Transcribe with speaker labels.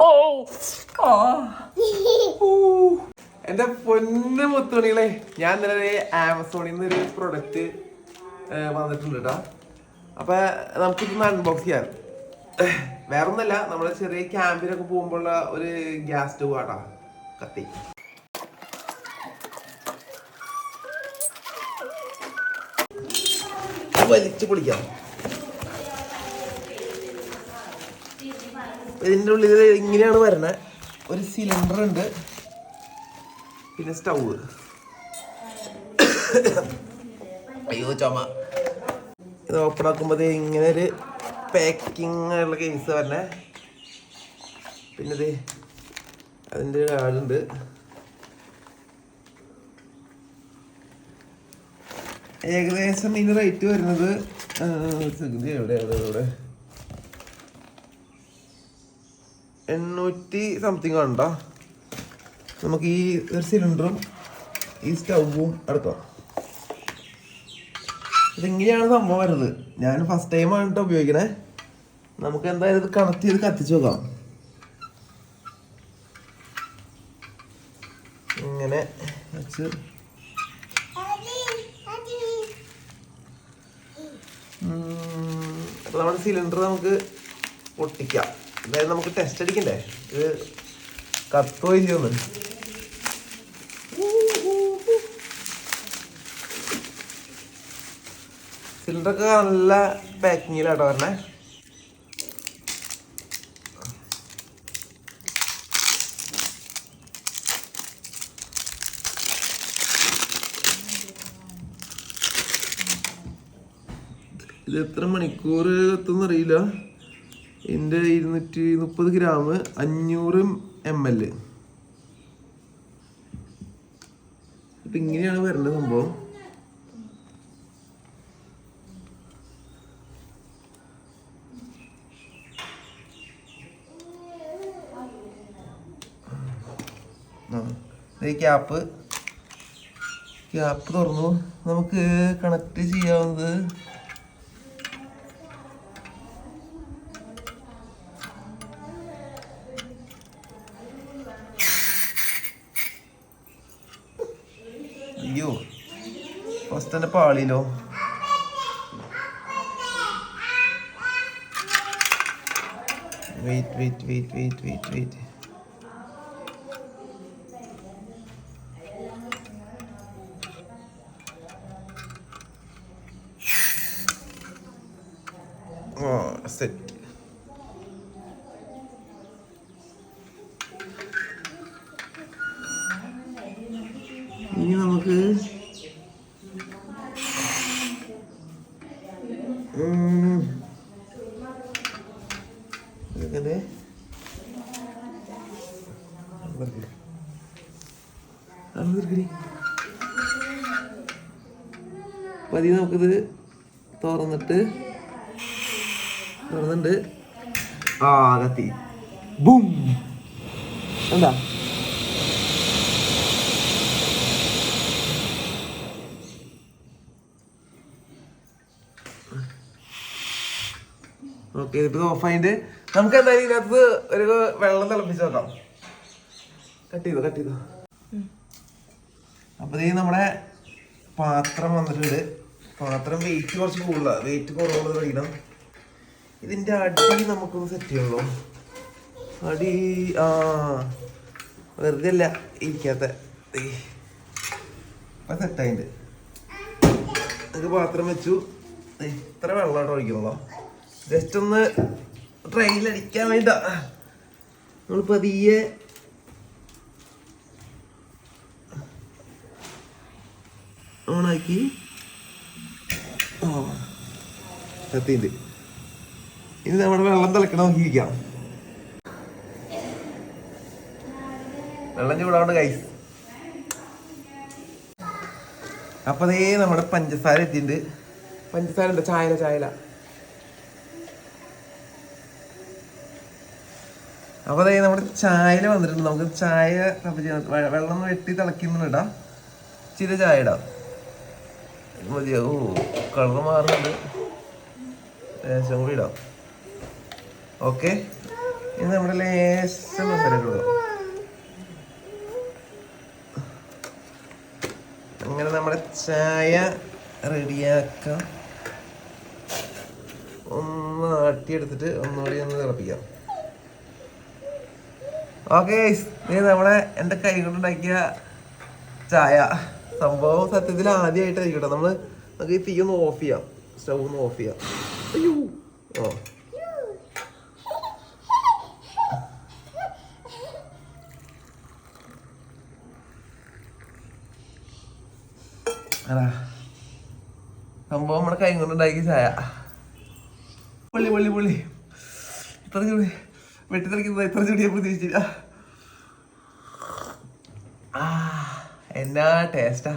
Speaker 1: എന്റെ പൊന്ന് മുത്തുണികളെ ഞാൻ ഇന്നലെ ആമസോണിൽ നിന്ന് ഒരു പ്രൊഡക്റ്റ് വന്നിട്ടുണ്ട് കേട്ടോ അപ്പൊ നമുക്കിതൊന്ന് അൺബോക്സ് ചെയ്യാം. വേറൊന്നല്ല നമ്മുടെ ചെറിയ ക്യാമ്പിനൊക്കെ പോകുമ്പോഴുള്ള ഒരു ഗ്യാസ് സ്റ്റവ് ആട്ടാ. കത്തി. വലിച്ചു പൊളിക്കാം. ഇതിന്റെ ഉള്ളിൽ ഇങ്ങനെയാണ് വരണേ. ഒരു സിലിണ്ടർ ഉണ്ട്. പിന്നെ സ്റ്റൗവ് അയ്യോ ചുമ. ഇത് ഓപ്പൺ ആക്കുമ്പോൾ ഇങ്ങനെ ഒരു പാക്കിംഗ് ഉള്ള കേസ് വരണേ. പിന്നെ ഇത് അതിന്റെ ഒരു ആളുണ്ട് ഏകദേശം ഇതിന് റേറ്റ് വരുന്നത് എവിടെയാണ് ഇത് എണ്ണൂറ്റി സംതിങ് വേണ്ട നമുക്ക് ഈ ഒരു സിലിണ്ടറും ഈ സ്റ്റൗവും എടുക്കാം. ഇതിങ്ങനെയാണ് സംഭവം വരുന്നത്? ഞാൻ ഫസ്റ്റ് ടൈം ആണ് കേട്ടോ ഉപയോഗിക്കണേ. നമുക്ക് എന്തായാലും ഇത് കണക്ട് ചെയ്ത് കത്തിച്ച് നോക്കാം ഇങ്ങനെ വെച്ച്. നമ്മുടെ സിലിണ്ടർ നമുക്ക് പൊട്ടിക്കാം. എന്തായാലും നമുക്ക് ടെസ്റ്റ് അടിക്കണ്ടേ? ഇത് കത്തോ ഇല്ലയോന്ന് സിലിണ്ടറൊക്കെ നല്ല പാക്കിങ്ങിലാട്ടോ പറഞ്ഞേ ഇത് എത്ര മണിക്കൂർ എത്തുന്ന അറിയില്ല എന്റെ ഇരുന്നൂറ്റി മുപ്പത് ഗ്രാം അഞ്ഞൂറ് എം എൽ അപ്പം ഇങ്ങനെയാണ് വരേണ്ടത് സംഭവം. ക്യാപ്പ് ക്യാപ്പ് തുറന്നു. നമുക്ക് കണക്ട് ചെയ്യാവുന്നത് അയ്യോ ഫസ്റ്റ് തന്നെ പാളിയിലോ wait wait wait wait wait wait set ഇനി നമുക്ക് പതിയെ നമുക്കിത് തുറന്നിട്ട് തുറന്നിട്ട് ആ കത്തി. ബും. എന്താ? ഓക്കെ ഇതിപ്പോ ഓഫ് ആയിട്ട് നമുക്ക് എന്തായാലും ഇതിനകത്ത് ഒരു വെള്ളം തിളപ്പിച്ച് നോക്കാം കട്ട് ചെയ്തോ കട്ട് ചെയ്തോ? അപ്പൊ ഇത് നമ്മുടെ പാത്രം വന്നിട്ടുണ്ട്. പാത്രം വെയിറ്റ് കുറച്ച് കൂടുതലാണ് വെയിറ്റ് കുറവുള്ളത് കഴിക്കണം. ഇതിന്റെ അടി നമുക്കൊന്ന് സെറ്റ് ചെയ്യുള്ളൂ അടി ആ വെറുതെ അല്ല ഇരിക്കാത്ത. ഇപ്പൊ സെറ്റായിട്ട് അത് പാത്രം വെച്ചു. ഇത്ര വെള്ളമായിട്ട് ഒഴിക്കണല്ലോ. ജസ്റ്റ് ഒന്ന് ട്രെയിനിൽ അടിക്കാൻ വേണ്ട. നമ്മൾ പതിയെ ഓണാക്കി. ഓ കത്തിണ്ട് ഇനി നമ്മുടെ വെള്ളം തിളക്കണം നോക്കിയിരിക്കാം വെള്ളം ചൂടാവുണ്ട് കൈസ് അപ്പൊ അതേ നമ്മുടെ പഞ്ചസാര എത്തിയിട്ടുണ്ട് പഞ്ചസാര ഉണ്ട് ചായല ചായല. അപ്പൊ അതായത് നമ്മുടെ ചായല വന്നിട്ടുണ്ട്. നമുക്ക് ചായ വെള്ളം വെട്ടി തിളക്കുന്നുണ്ട് ഇടാം ചില ചായ ഇടാം. മതിയാവോ ഓ കളർ മാറുന്നുണ്ട്. ലേശം കൂടി ഇടാം. ഓക്കെ. ഇനി നമ്മുടെ ലേശം മസാല ഇടാം അങ്ങനെ നമ്മുടെ ചായ റെഡിയാക്കാം. ഒന്ന് ആട്ടിയെടുത്തിട്ട് ഒന്നുകൂടി ഒന്ന് തിളപ്പിക്കാം. ഓക്കെ നീ നമ്മളെ എന്റെ കൈ കൊണ്ടുണ്ടാക്കിയ ചായ. സംഭവം സത്യത്തിൽ ആദ്യമായിട്ടായിരിക്കും കേട്ടോ നമ്മൾ നമുക്ക് ഈ തീ ഒന്ന് ഓഫ് ചെയ്യാം. സ്റ്റൗ ഒന്ന് ഓഫ് ചെയ്യാം. അയ്യോ. ഓ സംഭവം നമ്മുടെ കൈ കൊണ്ടുണ്ടാക്കി ചായ. പൊള്ളി പൊള്ളി പൊള്ളി. ഇത്ര വെട്ടിത്തെറിക്കുന്നത് എത്ര ചൂടി ഞാൻ പ്രതീക്ഷിച്ചില്ല. എന്നാ ടേസ്റ്റാ